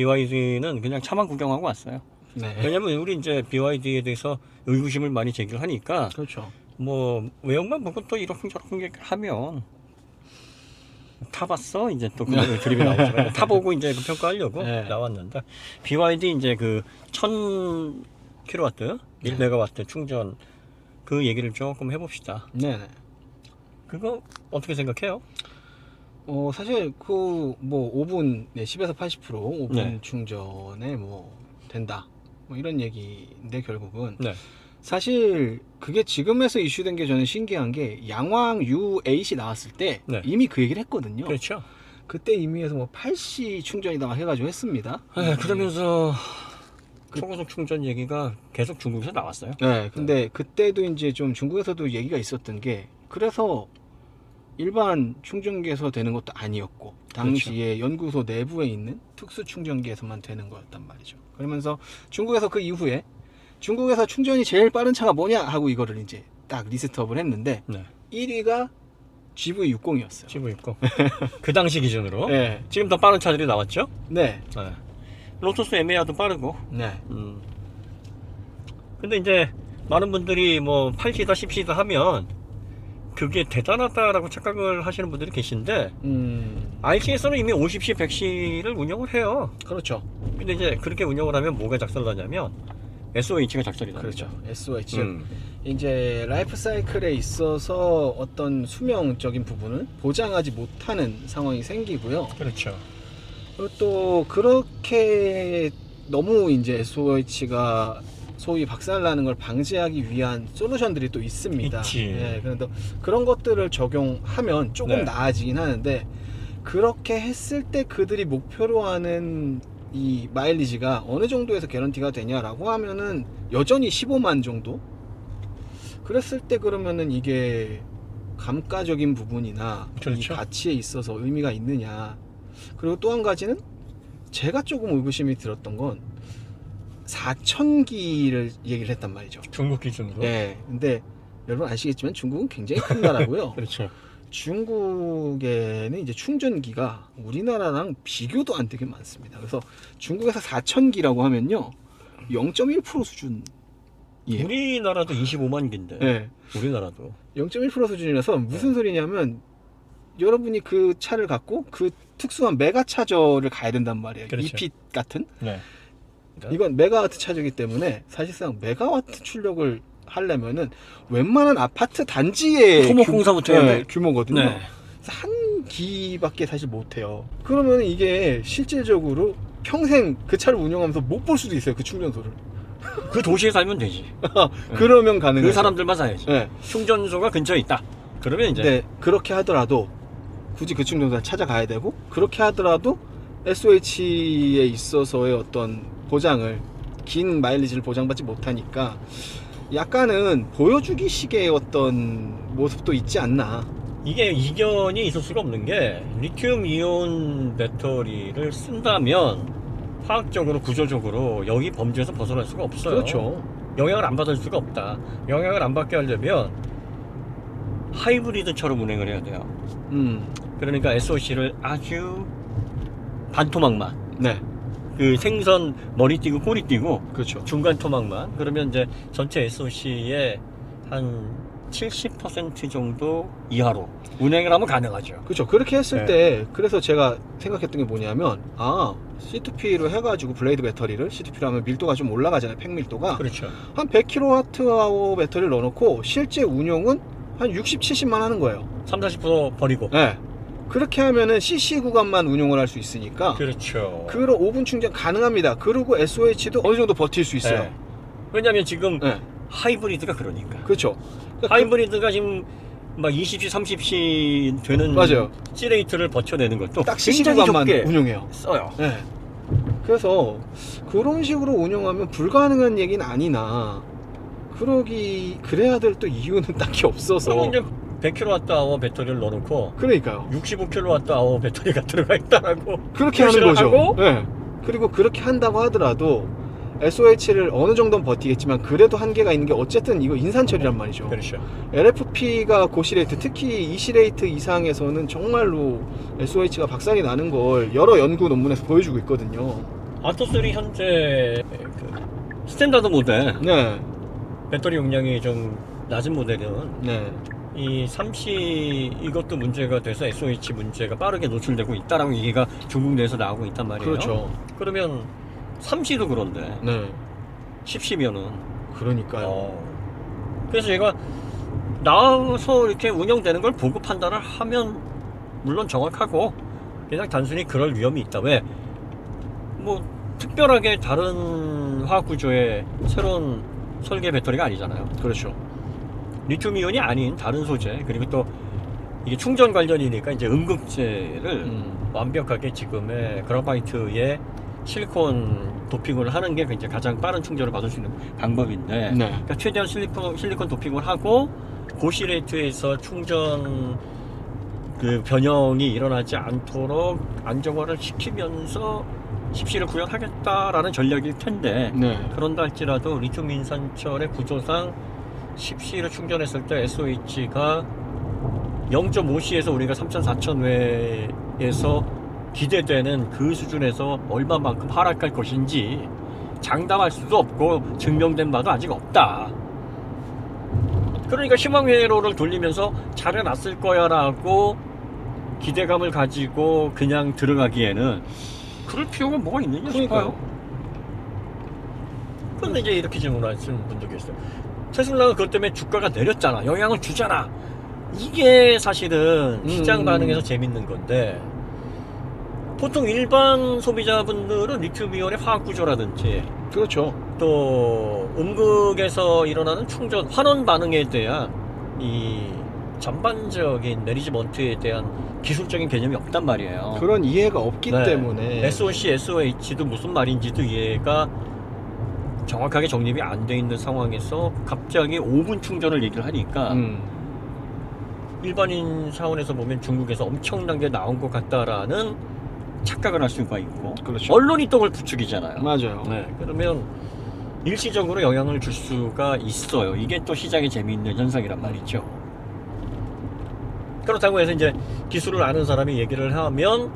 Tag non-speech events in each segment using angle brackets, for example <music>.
BYD는 그냥 차만 구경하고 왔어요. 네. 왜냐면 우리 이제 BYD에 대해서 의구심을 많이 제기를 하니까 그렇죠. 뭐 외형만 보고 또 얘기를 하면 타봤어 이제 또그 드립이 나오잖아요. <laughs> 타보고 이제 그 평가하려고 네. 나왔는데 BYD 이제 그 1000 킬로와트, 1메가와트 충전 그 얘기를 조금 해봅시다. 네네. 그거 어떻게 생각해요? 어 사실 그 뭐 5분 네, 10에서 80% 5분 네. 충전에 뭐 된다. 뭐 이런 얘기인데 결국은 네. 사실 그게 지금에서 이슈된 게 저는 신기한 게 양왕 U8이 나왔을 때 네. 이미 그 얘기를 했거든요. 그렇죠. 그때 이미 해서 뭐 8C 충전이다 해가지고 했습니다. 네, 그러면서 그- 초고속 충전 얘기가 계속 중국에서 나왔어요. 네, 근데 그때도 이제 좀 중국에서도 얘기가 있었던 게 그래서 일반 충전기에서 되는 것도 아니었고 당시에 연구소 내부에 있는 특수 충전기에서만 되는 거였단 말이죠. 그러면서 중국에서 그 이후에 중국에서 충전이 제일 빠른 차가 뭐냐 하고 이거를 이제 딱 리스트업을 했는데 네. 1위가 GV60이었어요. 치고 있고 그 당시 기준으로 네, 지금 더 빠른 차들이 나왔죠. 네, 네. 로투스 에메아도 빠르고. 네, 음. 근데 이제 많은 분들이 뭐 8시다 10시다 하면 그게 대단하다라고 착각을 하시는 분들이 계신데 음, RC에서는 이미 50시 100시를 운영을 해요. 그렇죠, 근데 이제 그렇게 운영을 하면 뭐가 작살나냐면 SOH가 작살이 나죠. 그렇죠. SOH 음. 이제 라이프 사이클에 있어서 어떤 수명적인 부분을 보장하지 못하는 상황이 생기고요. 그렇죠. 그리고 또 그렇게 너무 이제 SOH가 소위 박살나는 걸 방지하기 위한 솔루션들이 또 있습니다. 있지. 예, 그런데 그런 것들을 적용하면 조금 네. 나아지긴 하는데 그렇게 했을 때 그들이 목표로 하는 이 마일리지가 어느 정도에서 개런티가 되냐라고 하면은 여전히 15만 정도? 그랬을 때 그러면은 이게 감가적인 부분이나 이 그렇죠. 가치에 있어서 의미가 있느냐. 그리고 또 한 가지는 제가 조금 의구심이 들었던 건 4천기를 얘기를 했단 말이죠. 중국 기준으로. 네. 근데 여러분 아시겠지만 중국은 굉장히 큰 나라고요. <laughs> 그렇죠. 중국에는 이제 충전기가 우리나라랑 비교도 안 되게 많습니다. 그래서 중국에서 4천기라고 하면요. 0.1% 수준. 예. 우리나라도 25만 개인데. 네. 우리나라도. 0.1% 수준이라서 네. 무슨 소리냐면 여러분이 그 차를 갖고 그 특수한 메가 차저를 가야 된단 말이에요. 그렇죠. EP 같은. 네. 이건 메가와트 차저기 때문에 사실상 메가와트 출력을 하려면은 웬만한 아파트 단지의 토목공사부터 규, 해야 네, 돼. 규모거든요. 네. 한 기밖에 사실 못해요. 그러면 이게 실질적으로 평생 그 차를 운영하면서 못 볼 수도 있어요. 그 충전소를. 그 도시에 살면 되지. <laughs> 그러면 가능해요. 그 사람들만 사야지. 네. 충전소가 근처에 있다. 그러면 이제 근데 그렇게 하더라도 굳이 그 충전소를 찾아가야 되고 그렇게 하더라도 SOH에 있어서의 어떤 보장을 긴 마일리지를 보장받지 못하니까 약간은 보여주기 식의 어떤 모습도 있지 않나. 이게 이견이 있을 수가 없는 게 리튬 이온 배터리를 쓴다면 화학적으로 구조적으로 여기 범주에서 벗어날 수가 없어요. 그렇죠. 영향을 안 받을 수가 없다. 영향을 안 받게 하려면 하이브리드처럼 운행을 해야 돼요. 음. 그러니까 SOC를 아주 반토막만 네. 그 생선 머리 띄고 꼬리 띄고 그렇죠. 중간 토막만 그러면 이제 전체 SOC의 한 70% 정도 이하로 운행을 하면 가능하죠. 그렇죠. 그렇게 했을 네. 때 그래서 제가 생각했던 게 뭐냐면 아 C2P로 해가지고 블레이드 배터리를 C2P로 하면 밀도가 좀 올라가잖아요. 팩 밀도가 그렇죠. 한 100kWh 배터리를 넣어놓고 실제 운용은 한 60, 70만 하는 거예요. 3, 40% 버리고. 네. 그렇게 하면은 CC 구간만 운용을 할 수 있으니까 그렇죠. 그런 5분 충전 가능합니다. 그리고 SOH도 어느 정도 버틸 수 있어요. 네. 왜냐면 지금 네. 하이브리드가 그러니까. 그렇죠. 그러니까 하이브리드가 지금 막 20시, 30시 되는 맞아요. C레이트를 버텨내는 것도 딱 CC 굉장히 구간만 좁게 운용해요. 써요. 네. 그래서 그런 식으로 운영하면 불가능한 얘기는 아니나 그러기 그래야 될 또 이유는 <laughs> 딱히 없어서 그럼 이제 100kWh 배터리를 넣어놓고 그러니까요. 65kWh 배터리가 <laughs> 들어가 있다라고 그렇게 하는 표시를 거죠. 하고? 네. 그리고 그렇게 한다고 하더라도 SOH를 어느 정도는 버티겠지만 그래도 한계가 있는 게 어쨌든 이거 인산철이란 말이죠. 그렇죠. LFP가 고시레이트 특히 이시레이트 이상에서는 정말로 SOH가 박살이 나는 걸 여러 연구 논문에서 보여주고 있거든요. 아토3 현재 그 스탠다드 모델 네. 배터리 용량이 좀 낮은 모델은 네. 이 3C 이것도 문제가 돼서 SOH 문제가 빠르게 노출되고 있다라고 얘기가 중국 내에서 나오고 있단 말이에요. 그렇죠. 그러면 3C도 그런데 네. 10C면은 그러니까요. 어. 그래서 얘가 나와서 이렇게 운영되는 걸 보고 판단을 하면 물론 정확하고 그냥 단순히 그럴 위험이 있다. 왜? 뭐 특별하게 다른 화학 구조의 새로운 설계 배터리가 아니잖아요. 그렇죠. 리튬 이온이 아닌 다른 소재 그리고 또 이게 충전 관련이니까 이제 음극재를 음. 완벽하게 지금의 그라파이트에 실리콘 도핑을 하는 게 이제 가장 빠른 충전을 받을 수 있는 방법인데 네. 그러니까 최대한 실리콘, 실리콘 도핑을 하고 고시 레이트에서 충전 그 변형이 일어나지 않도록 안정화를 시키면서 10C를 구현하겠다라는 전략일 텐데 네. 그런다 할지라도 리튬 인산철의 구조상 10C를 충전했을 때 SOH가 0.5C에서 우리가 3,000, 4,000회에서 기대되는 그 수준에서 얼마만큼 하락할 것인지 장담할 수도 없고 증명된 바도 아직 없다. 그러니까 희망 회로를 돌리면서 잘해놨을 거야라고 기대감을 가지고 그냥 들어가기에는 그럴 필요가 뭐가 있느냐 싶어요. 그러니까요. 그런데 이제 이렇게 질문하시는 분도 계세요. 테슬라가 그것 때문에 주가가 내렸잖아. 영향을 주잖아. 이게 사실은 시장 음. 반응에서 재밌는 건데 보통 일반 소비자분들은 리튬이온의 화학 구조라든지 그렇죠. 또 음극에서 일어나는 충전 환원 반응에 대한 이 전반적인 매니지먼트에 대한 기술적인 개념이 없단 말이에요. 그런 이해가 없기 네. 때문에 SOC, SOH도 무슨 말인지도 이해가 정확하게 정립이 안 돼 있는 상황에서 갑자기 5분 충전을 얘기를 하니까 음. 일반인 차원에서 보면 중국에서 엄청나게 나온 것 같다라는 착각을 할 수가 있고 그렇죠. 언론이 또 그걸 부추기잖아요. 맞아요. 네, 그러면 일시적으로 영향을 줄 수가 있어요. 이게 또 시장의 재미있는 현상이란 말이죠. 그렇다고 해서 이제 기술을 아는 사람이 얘기를 하면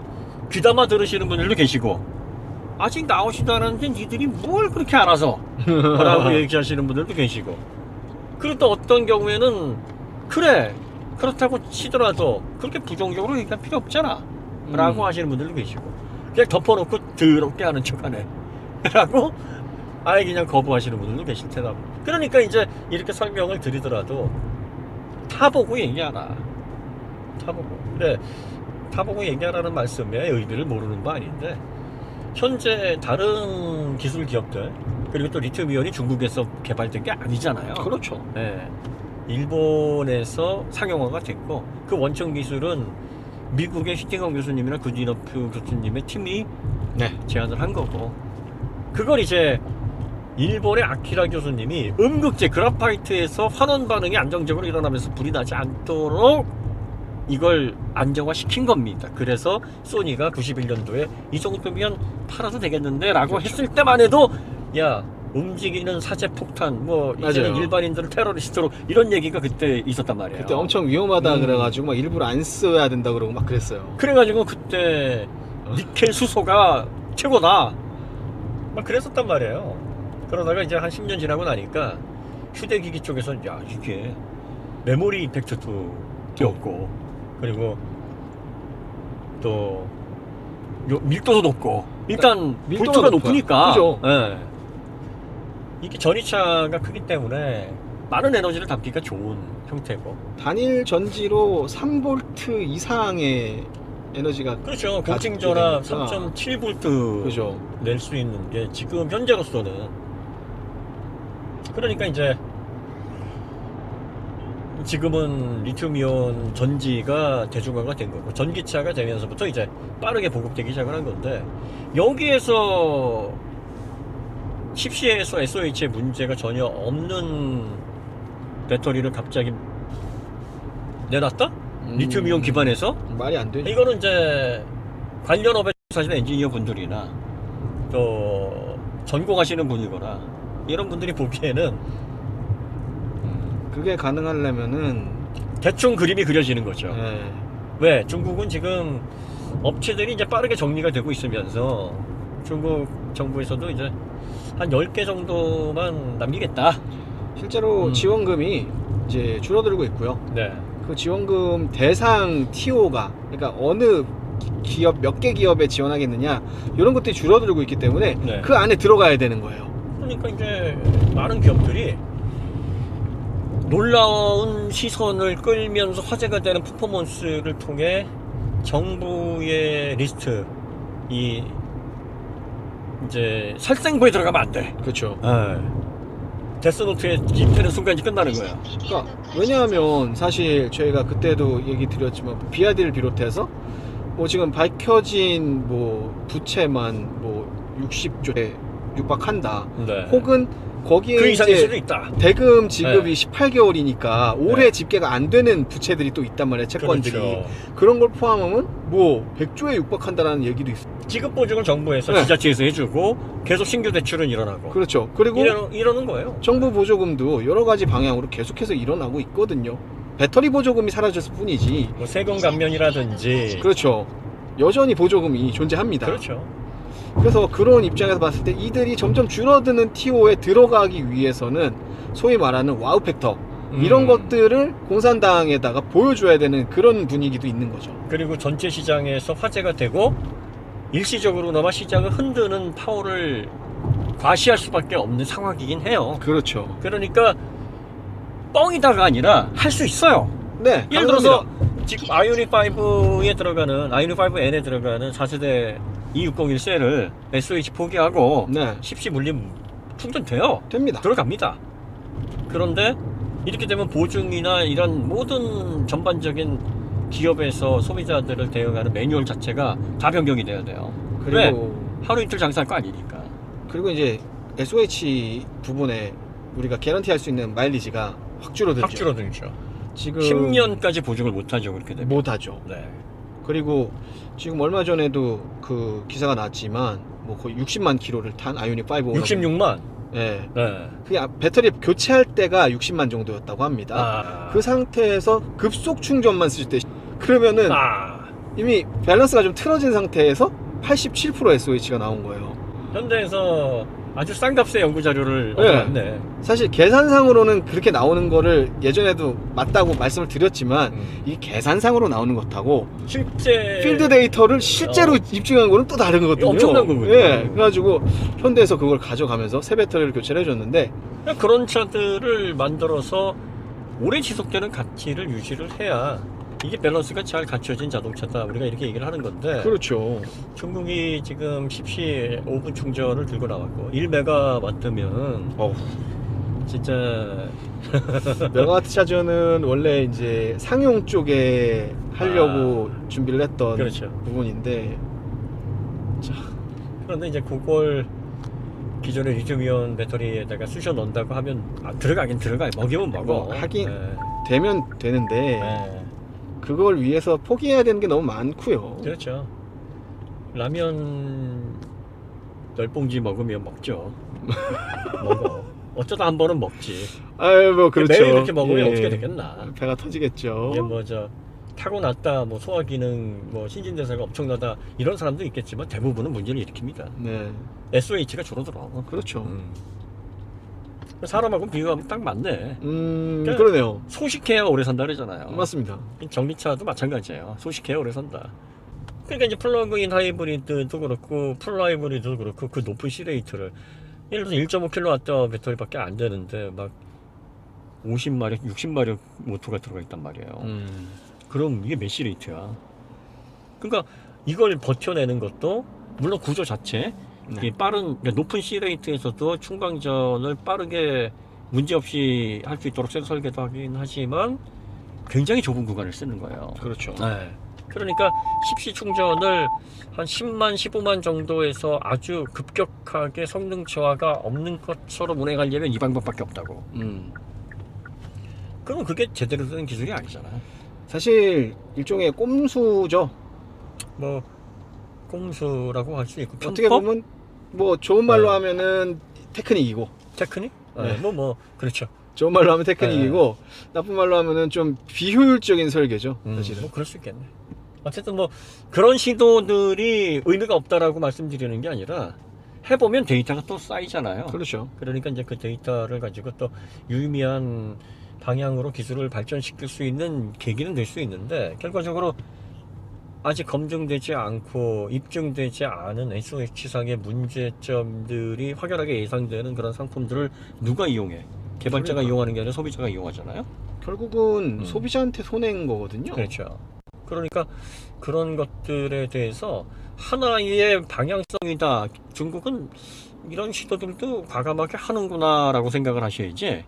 귀담아 들으시는 분들도 계시고 아직 나오지도 않았는데 니들이 뭘 그렇게 알아서? 라고 <laughs> 얘기하시는 분들도 계시고. 그리고 또 어떤 경우에는 그래 그렇다고 치더라도 그렇게 부정적으로 얘기할 필요 없잖아. 라고 음. 하시는 분들도 계시고. 그냥 덮어놓고 더럽게 하는 척하네. <laughs> 라고 아예 그냥 거부하시는 분들도 계실 테다. 그러니까 이제 이렇게 설명을 드리더라도 타보고 얘기하라. 타보고. 그래 타보고 얘기하라는 말씀의 의미를 모르는 거 아닌데 현재 다른 기술 기업들 그리고 또 리튬 이온이 중국에서 개발된 게 아니잖아요 그렇죠. 네. 일본에서 상용화가 됐고 그 원천 기술은 미국의 휘팅엄 교수님이나 구디너프 교수님의 팀이 네. 제안을 한 거고 그걸 이제 일본의 아키라 교수님이 음극재 그라파이트에서 환원 반응이 안정적으로 일어나면서 불이 나지 않도록 이걸 안정화 시킨 겁니다. 그래서 소니가 91년도에 이 정도면 팔아도 되겠는데 라고 그렇죠. 했을 때만 해도 야 움직이는 사제 폭탄 뭐 이제는 맞아요. 일반인들을 테러리스트로 이런 얘기가 그때 있었단 말이에요. 그때 엄청 위험하다 음. 그래가지고 막 일부러 안 써야 된다 그러고 막 그랬어요. 그래가지고 그때 어. 니켈 수소가 최고다 막 그랬었단 말이에요 그러다가 이제 한 10년 지나고 나니까 휴대기기 쪽에서 야 이게 메모리 임팩트도 뛰었고 그리고 또 요- 밀도도 높고 일단 밀도가 볼트가 높아요. 높으니까 그죠. 예. 이게 전이차가 크기 때문에 많은 에너지를 담기가 좋은 형태고 단일 전지로 3볼트 이상의 에너지가 그렇죠. 고층전압 되니까. 3.7V 그죠. 낼 수 있는 게 지금 현재로서는 그러니까 이제 지금은 리튬이온 전지가 대중화가 된 거고 전기차가 되면서부터 이제 빠르게 보급되기 시작을 한 건데 여기에서 10C에서 SOH의 문제가 전혀 없는 배터리를 갑자기 내놨다? 음. 리튬이온 기반에서? 말이 안 되죠. 이거는 이제 관련 업에 사시는 엔지니어 분들이나 또 전공하시는 분이거나 이런 분들이 보기에는 그게 가능하려면은 대충 그림이 그려지는 거죠. 예, 왜? 중국은 지금 업체들이 이제 빠르게 정리가 되고 있으면서 중국 정부에서도 이제 한 10개 정도만 남기겠다. 실제로 음. 지원금이 이제 줄어들고 있고요. 네. 그 지원금 대상 TO가 그러니까 어느 기- 기업 몇 개 기업에 지원하겠느냐 이런 것들이 줄어들고 있기 때문에 네. 그 안에 들어가야 되는 거예요. 그러니까 이제 많은 기업들이 놀라운 시선을 끌면서 화제가 되는 퍼포먼스를 통해 정부의 리스트 이 이제 살생부에 들어가면 안 돼. 그렇죠. 예. 데스노트에 입히는 순간이 끝나는 거야. 그러니까 왜냐하면 사실 저희가 그때도 얘기 드렸지만 비아디를 비롯해서 뭐 지금 밝혀진 뭐 부채만 뭐 60조에 육박한다. 네. 혹은 거기에 그 이상일 수도 있다. 대금 지급이 네. 18개월이니까 올해 네. 집계가 안 되는 부채들이 또 있단 말이에요. 채권들이. 그렇죠. 그런걸 포함하면 뭐 100조에 육박한다는 얘기도 있어. 지급 보증을 정부에서 네. 지자체에서 해주고 계속 신규 대출은 일어나고 그렇죠. 그리고 이러, 이러는 거예요. 정부 보조금도 여러 가지 방향으로 계속해서 일어나고 있거든요. 배터리 보조금이 사라졌을 뿐이지. 뭐 세금 감면이라든지 그렇죠. 여전히 보조금이 존재합니다. 그렇죠. 그래서 그런 입장에서 봤을 때 이들이 점점 줄어드는 TO에 들어가기 위해서는 소위 말하는 와우 팩터 이런 음. 것들을 공산당에다가 보여줘야 되는 그런 분위기도 있는 거죠. 그리고 전체 시장에서 화제가 되고 일시적으로나마 시장을 흔드는 파워를 과시할 수밖에 없는 상황이긴 해요. 그렇죠. 그러니까 뻥이다가 아니라 할 수 있어요. 네. 예를. 들어서 지금 아이오닉 5에 들어가는 아이오닉 5N에 들어가는 4세대 2601 셀을 SOH 포기하고 네. 10시 물림 충전돼요. 됩니다. 들어갑니다. 그런데 이렇게 되면 보증이나 이런 모든 전반적인 기업에서 소비자들을 대응하는 매뉴얼 자체가 다 변경이 돼야 돼요. 그리고 하루 이틀 장사할 거 아니니까. 그리고 이제 SOH 부분에 우리가 개런티 할 수 있는 마일리지가 확 줄어들죠. 확 줄어들죠. 지금 10년까지 보증을 못 하죠 그렇게 되면. 못 하죠. 네. 그리고 지금 얼마 전에도 그 기사가 나왔지만 뭐 거의 60만 킬로를 탄 아이오닉 5 66만. 예. 네. 그 배터리 교체할 때가 60만 정도였다고 합니다. 아. 그 상태에서 급속 충전만 쓰실 때 그러면은 아. 이미 밸런스가 좀 틀어진 상태에서 87% SOH가 나온 거예요. 현대에서 아주 싼 값의 연구 자료를 네. 얻어놨네. 사실 계산상으로는 그렇게 나오는 거를 예전에도 맞다고 말씀을 드렸지만 음. 이 계산상으로 나오는 것하고 실제 필드 데이터를 실제로 어. 입증한 거는 또 다른 거거든요. 엄청난 거거든요. 예. 그래가지고 현대에서 그걸 가져가면서 새 배터리를 교체를 해줬는데 그런 차들을 만들어서 오래 지속되는 가치를 유지를 해야 이게 밸런스가 잘 갖춰진 자동차다 우리가 이렇게 얘기를 하는 건데 그렇죠. 중국이 지금 10시 5분 충전을 들고 나왔고 1메가와트면 어우. 진짜 <laughs> 메가와트 차저는 원래 이제 상용 쪽에 하려고 준비를 했던 그렇죠 부분인데 그런데 이제 그걸 기존의 리튬이온 배터리에다가 쑤셔 넣는다고 하면 아, 들어가긴 들어가 먹이면 먹어 뭐, 하긴. 네. 되면 되는데 네. 그걸 위해서 포기해야 되는 게 너무 많고요. 그렇죠. 라면 열 봉지 먹으면 먹죠. <laughs> 먹어. 어쩌다 한 번은 먹지. 아유 뭐 그렇죠. 매일 이렇게 먹으면 예. 어떻게 되겠나. 배가 터지겠죠. 이게 뭐저 타고났다, 뭐 소화 기능, 뭐 신진대사가 엄청나다 이런 사람도 있겠지만 대부분은 문제를 일으킵니다. 네, SOH가 줄어들어. 그렇죠. 음. 사람하고 비교하면 딱 맞네. 음, 그러니까- 그러네요. 소식해야 오래 산다 그러잖아요. 맞습니다. 전기차도 마찬가지예요. 소식해야 오래 산다. 그러니까 이제 플러그인 하이브리드도 그렇고 풀 하이브리드도 그렇고 그 높은 C레이트를 예를 들어서 1.5kW 배터리밖에 안 되는데 막 50마력, 60마력 모터가 들어가 있단 말이에요. 음, 그럼 이게 몇 C레이트야? 그러니까 이걸 버텨내는 것도 물론 구조 자체 네. 이 빠른 그러니까 높은 C레이트에서도 충방전을 빠르게 문제없이 할 수 있도록 센서 설계도 하긴 하지만 굉장히 좁은 구간을 쓰는 거예요. 그렇죠. 네. 그러니까 10시 충전을 한 10만, 15만 정도에서 아주 급격하게 성능 저하가 없는 것처럼 운행하려면 이 방법밖에 없다고. 음, 그러면 그게 제대로 된 기술이 아니잖아. 사실 일종의 꼼수죠. 뭐 꼼수라고 할 수 있고 편법? 어떻게 보면 뭐 좋은 말로 네. 하면은 테크닉이고 테크닉? 네. 뭐뭐 그렇죠. 좋은 말로 하면 테크닉이고 나쁜 말로 하면은 좀 비효율적인 설계죠. 음, 사실은. 뭐 그럴 수 있겠네. 어쨌든 뭐 그런 시도들이 의미가 없다라고 말씀드리는 게 아니라 해보면 데이터가 또 쌓이잖아요. 그렇죠. 그러니까 이제 그 데이터를 가지고 또 유의미한 방향으로 기술을 발전시킬 수 있는 계기는 될 수 있는데 결과적으로 아직 검증되지 않고 입증되지 않은 SOH상의 문제점들이 확연하게 예상되는 그런 상품들을 누가 이용해? 개발자가 그러니까. 이용하는 게 아니라 소비자가 이용하잖아요. 결국은 음. 소비자한테 손해인 거거든요. 그렇죠. 그러니까 그런 것들에 대해서 하나의 방향성이다. 중국은 이런 시도들도 과감하게 하는구나라고 생각을 하셔야지.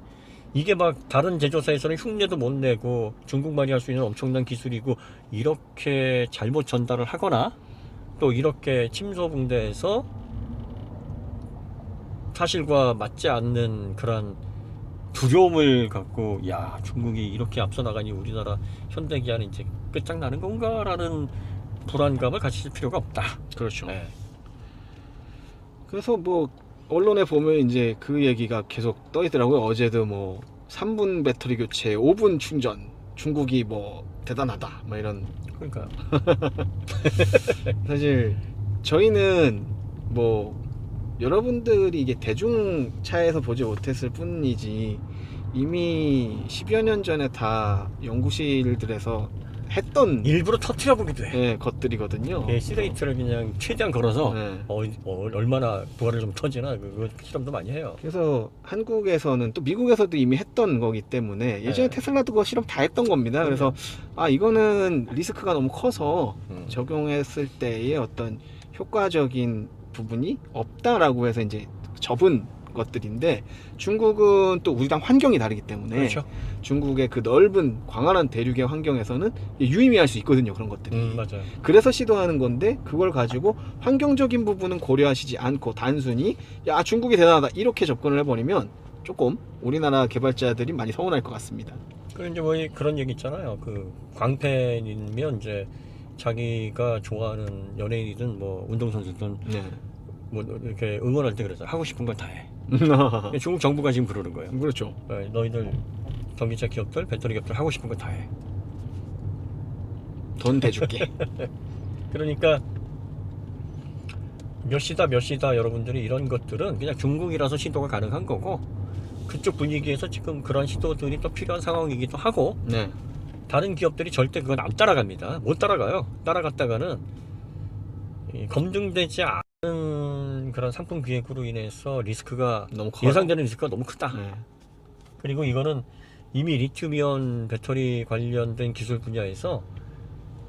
이게 막 다른 제조사에서는 흉내도 못 내고 중국말이 할 수 있는 엄청난 기술이고 이렇게 잘못 전달을 하거나 또 이렇게 침소붕대해서 사실과 맞지 않는 그런 두려움을 갖고 야 중국이 이렇게 앞서 나가니 우리나라 현대기아는 이제 끝장나는 건가라는 불안감을 가지실 필요가 없다. 그렇죠. 네. 그래서 뭐 언론에 보면 이제 그 얘기가 계속 떠 있더라고요. 어제도 뭐 3분 배터리 교체, 5분 충전. 중국이 뭐 대단하다. 뭐 이런 그러니까 <laughs> 사실 저희는 뭐 여러분들이 이게 대중차에서 보지 못했을 뿐이지 이미 10여 년 전에 다 연구실들에서 했던 일부러 터트려 보기도 해. 예, 것들이거든요. 예, 시레이트를 그냥 최대한 걸어서 네. 어, 어, 얼마나 부하를 좀 터지나 그거 실험도 많이 해요. 그래서 한국에서는 또 미국에서도 이미 했던 거기 때문에 예전에 네. 테슬라도 그거 실험 다 했던 겁니다. 그래서 아 이거는 리스크가 너무 커서 음. 적용했을 때의 어떤 효과적인 부분이 없다라고 해서 이제 접은 것들인데 중국은 또 우리랑 환경이 다르기 때문에 그렇죠. 중국의 그 넓은 광활한 대륙의 환경에서는 유의미할 수 있거든요 그런 것들이 음, 맞아요. 그래서 시도하는 건데 그걸 가지고 환경적인 부분은 고려하시지 않고 단순히 야 중국이 대단하다 이렇게 접근을 해버리면 조금 우리나라 개발자들이 많이 서운할 것 같습니다. 그리고 이제 뭐 이- 그런 얘기 있잖아요. 그 광팬이면 이제 자기가 좋아하는 연예인이든 뭐 운동선수든 네. 뭐 이렇게 응원할 때 그래서 하고 싶은 건다 해. <laughs> 중국 정부가 지금 그러는 거예요. 그렇죠. 네, 너희들 전기차 기업들, 배터리 기업들 하고 싶은 건다 해. 돈 대줄게. <laughs> 그러니까 몇 시다 몇 시다 여러분들이 이런 것들은 그냥 중국이라서 시도가 가능한 거고 그쪽 분위기에서 지금 그런 시도들이 또 필요한 상황이기도 하고 네. 다른 기업들이 절대 그건 안 따라갑니다. 못 따라가요. 따라갔다가는 이 검증되지 않은 그런 상품 기획으로 인해서 리스크가 너무 커요. 예상되는 리스크가 너무 크다. 네. 그리고 이거는 이미 리튬이온 배터리 관련된 기술 분야에서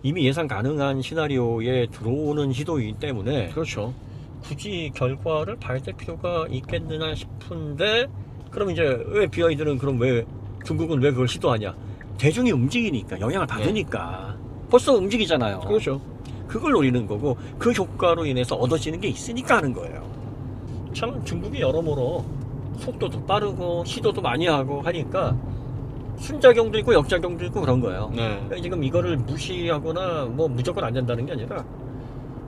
이미 예상 가능한 시나리오에 들어오는 시도이기 때문에 그렇죠. 굳이 결과를 봐야 될 필요가 있겠느냐 싶은데 그럼 이제 왜 BYD는 그럼 왜 중국은 왜 그걸 시도하냐 대중이 움직이니까 영향을 받으니까 벌써 움직이잖아요 그렇죠. 그걸 노리는 거고 그 효과로 인해서 얻어지는 게 있으니까 하는 거예요 참 중국이 여러모로 속도도 빠르고 시도도 많이 하고 하니까 순작용도 있고 역작용도 있고 그런 거예요 네. 그러니까 지금 이거를 무시하거나 뭐 무조건 안 된다는 게 아니라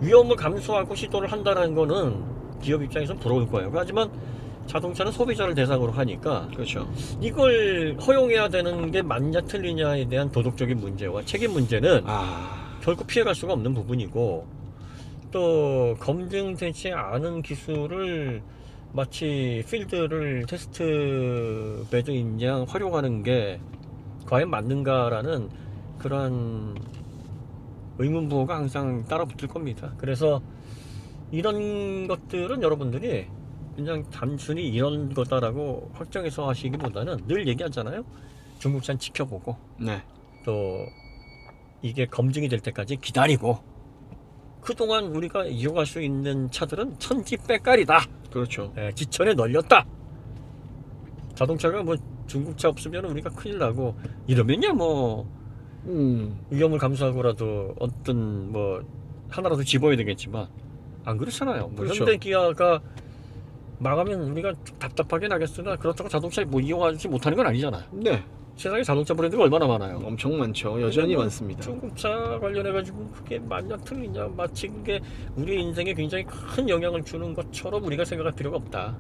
위험을 감수하고 시도를 한다는 거는 기업 입장에서 부러울 거예요. 하지만 자동차는 소비자를 대상으로 하니까 그렇죠. 이걸 허용해야 되는 게 맞냐 틀리냐에 대한 도덕적인 문제와 책임 문제는 아. 결코 피해갈 수가 없는 부분이고 또 검증되지 않은 기술을 마치 필드를 테스트 베드인 양 활용하는 게 과연 맞는가라는 그런 의문부호가 항상 따라붙을 겁니다. 그래서 이런 것들은 여러분들이 그냥 단순히 이런 거다라고 확정해서 하시기보다는 늘 얘기하잖아요. 중국산 지켜보고 네. 또 이게 검증이 될 때까지 기다리고 그동안 우리가 이용할 수 있는 차들은 천지 빼깔이다. 그렇죠. 예, 지천에 널렸다. 자동차가 뭐 중국차 없으면 우리가 큰일 나고 이러면야 뭐 음. 위험을 감수하고라도 어떤 뭐 하나라도 집어야 되겠지만 안 그렇잖아요. 뭐 그렇죠. 현대 기아가 망하면 우리가 답답하게 나겠으나 그렇다고 자동차 뭐 이용하지 못하는 건 아니잖아요. 네. 세상에 자동차 브랜드가 얼마나 많아요. 엄청 많죠. 여전히 뭐 많습니다. 중국차 관련해 가지고 그게 맞냐 틀리냐 마치 그게 우리 인생에 굉장히 큰 영향을 주는 것처럼 우리가 생각할 필요가 없다.